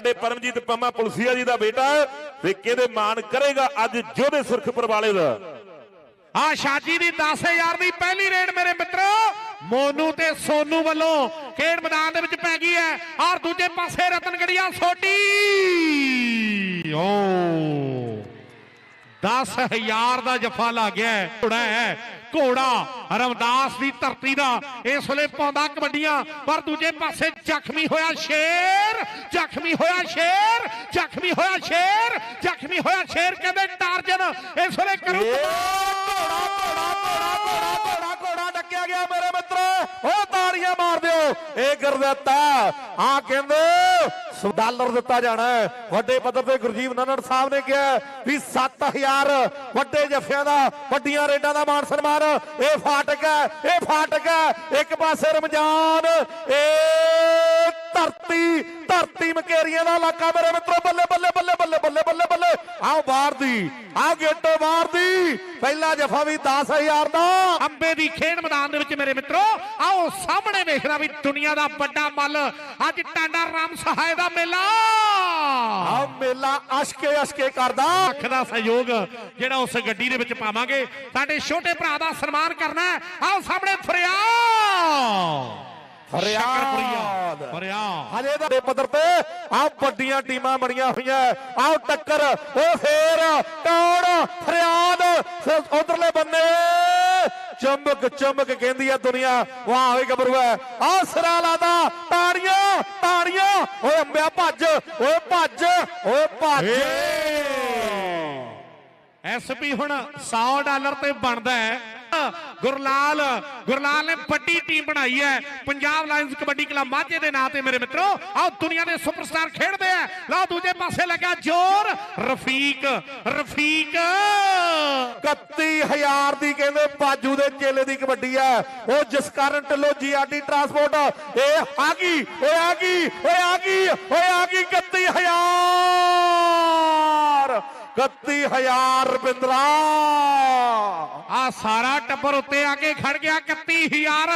ਸਾਡੇ ਪਰਮਜੀਤ ਪੰਮਾ ਪੁਲਸੀਆ ਜੀ ਦਾ ਬੇਟਾ ਤੇ ਕਿਹਦੇ ਮਾਣ ਕਰੇਗਾ ਅੱਜ ਜੋਧੇ ਸੁਰਖਪੁਰ ਵਾਲੇ ਦਾ? ਆ ਸ਼ਾਜੀ ਦੀ 10000 ਦੀ ਪਹਿਲੀ ਰੇਡ, ਮੇਰੇ ਮਿੱਤਰੋ। ਮੋਨੂ ਤੇ ਸੋਨੂ ਵੱਲੋਂ ਖੇਡ ਮੈਦਾਨ ਦੇ ਵਿੱਚ ਪੈ ਗਈ ਹੈ। ਔਰ ਦੂਜੇ ਪਾਸੇ ਰਤਨਗੜੀਆ ਸੋਟੀ ਓ। 10000 ਦਾ ਜਫਾ ਲੱਗ ਗਿਆ ਘੋੜਾ ਹੈ। ਘੋੜਾ ਰਮਦਾਸ ਦੀ ਧਰਤੀ ਦਾ ਇਸ ਵੇਲੇ ਪਾਉਂਦਾ ਕਬੱਡੀਆਂ, ਪਰ ਦੂਜੇ ਪਾਸੇ ਜ਼ਖਮੀ ਹੋਇਆ ਸ਼ੇਰ, ਜ਼ਖਮੀ ਹੋਇਆ ਸ਼ੇਰ, ਜ਼ਖਮੀ ਹੋਇਆ ਸ਼ੇਰ, ਜ਼ਖਮੀ ਹੋਇਆ ਸ਼ੇਰ, ਕਹਿੰਦੇ ਟਾਰਜਨ ਇਸ ਵੇਲੇ ਕਰੂ। ਘੋੜਾ ਘੋੜਾ ਘੋੜਾ ਘੋੜਾ ਘੋੜਾ ਡੱਕਿਆ ਗਿਆ ਮੇਰੇ ਮਿੱਤਰੋ। ਉਹ ਤਾੜੀਆਂ ਮਾਰ ਦਿਓ। ਇਹ ਗੁਰਦੱਤਾ ਆ। ਕਹਿੰਦੇ ਡਾਲਰ ਦਿੱਤਾ ਜਾਣਾ ਵੱਡੇ ਪੱਧਰ ਤੇ ਗੁਰਜੀਤ ਨੰਨੜ ਸਾਹਿਬ ਨੇ ਕਿਹਾ ਵੀ 7000 ਵੱਡੇ ਜੱਫਿਆਂ ਦਾ, ਵੱਡੀਆਂ ਰੇਡਾਂ ਦਾ ਮਾਨ ਸਨਮਾਨ। ਇਹ ਫਾਟਕ ਹੈ, ਇਹ ਫਾਟਕ ਹੈ। ਇੱਕ ਪਾਸੇ ਰਮਜ਼ਾਨ, ਇਹ ਧਰਤੀ ਧਰਤੀ ਮਕੇਰੀਆਂ ਦਾ ਇਲਾਕਾ ਮੇਰੇ ਮਿੱਤਰੋ ਬੱਲੇ ਬੱਲੇ ਬੱਲੇ ਬੱਲੇ ਬੱਲੇ ਬੱਲੇ ਬੱਲੇ। ਆਓ ਬਾਹਰ ਦੀ ਆਓ ਗੇਟੋ ਬਾਹਰ ਦੀ। ਪਹਿਲਾ ਜਫਾ ਵੀ 10000 ਦਾ। ਅੰਬੇ ਦੀ ਖੇਡ ਮੈਦਾਨ ਦੇ ਵਿੱਚ ਮੇਰੇ ਮਿੱਤਰੋ ਆਓ ਸਾਹਮਣੇ ਵੇਖਣਾ ਵੀ ਦੁਨੀਆ ਦਾ ਵੱਡਾ ਮੱਲ। ਅੱਜ ਟਾਂਡਾ ਰਾਮ ਸਹਾਇ ਦਾ ਮੇਲਾ। ਆਓ ਮੇਲਾ ਅਸ਼ਕੇ ਅਸ਼ਕੇ ਕਰਦਾ। ਲੱਖ ਦਾ ਸਹਿਯੋਗ ਜਿਹੜਾ ਉਸ ਗੱਡੀ ਦੇ ਵਿੱਚ ਪਾਵਾਂਗੇ। ਸਾਡੇ ਛੋਟੇ ਭਰਾ ਦਾ ਸਨਮਾਨ ਕਰਨਾ। ਆਓ ਸਾਹਮਣੇ ਫਰਿਆਦ। ਫਰਿਆਦ। ਫਰਿਆਦ ਹਜੇ ਦਾ ਪੱਧਰ ਤੇ ਆ ਵੱਡੀਆਂ ਟੀਮਾਂ ਬਣੀਆਂ ਹੋਈਆਂ। ਆਓ ਟੱਕਰ ਉਹ ਫੇਰ ਕੌਣ? ਫਰਿਆਦ ਉਧਰਲੇ ਬੰਨੇ। ਚਮਕ ਚਮਕ ਕਹਿੰਦੀ ਆ ਦੁਨੀਆ। ਵਾਹ ਓਏ ਗੱਭਰੂ ਹੈ। ਆ ਸਿਰਾ ਲਾਦਾ ਤਾੜੀਆਂ ਤਾੜੀਆਂ। ਓਏ ਅੰਬਿਆ ਭੱਜ। ਓਏ ਭੱਜ ਓਏ ਭੱਜ। ਐਸਪੀ ਹੁਣ 100 ਡਾਲਰ ਤੇ ਬਣਦਾ ਹੈ। ਗੁਰਲਾਲ ਗੁਰਲਾਲ ਨੇ ਵੱਡੀ ਟੀਮ ਬਣਾਈ ਹੈ। ਪੰਜਾਬ ਲਾਇਨਸ ਕਬੱਡੀ ਕਲੱਬ ਮਾਝੇ ਦੇ ਨਾਂ ਤੇ ਮੇਰੇ ਮਿੱਤਰੋ ਆਓ ਦੁਨੀਆ ਦੇ ਸੁਪਰਸਟਾਰ ਖੇਡਦੇ ਆ। ਲਓ ਦੂਜੇ ਪਾਸੇ ਲੱਗਾ ਜ਼ੋਰ, ਰਫੀਕ ਰਫੀਕ। 31000 ਦੀ ਕਹਿੰਦੇ ਬਾਜੂ ਦੇ ਚੇਲੇ ਦੀ ਕਬੱਡੀ ਹੈ। ਉਹ ਜਿਸ ਕਾਰਨ ਢਿੱਲੋਂ ਜੀਆਰਡੀ ਟਰਾਂਸਪੋਰਟ ਇਹ ਆ ਗਈ ਓਏ ਆ ਗਈ ਓਏ ਆ ਗਈ ਓਏ ਆ ਗਈ 31000 31000 ਰੁਪਿੰਦਰਾ। ਆ ਸਾਰਾ ਟੱਬਰ ਉੱਤੇ ਆ ਕੇ ਖੜ ਗਿਆ 31000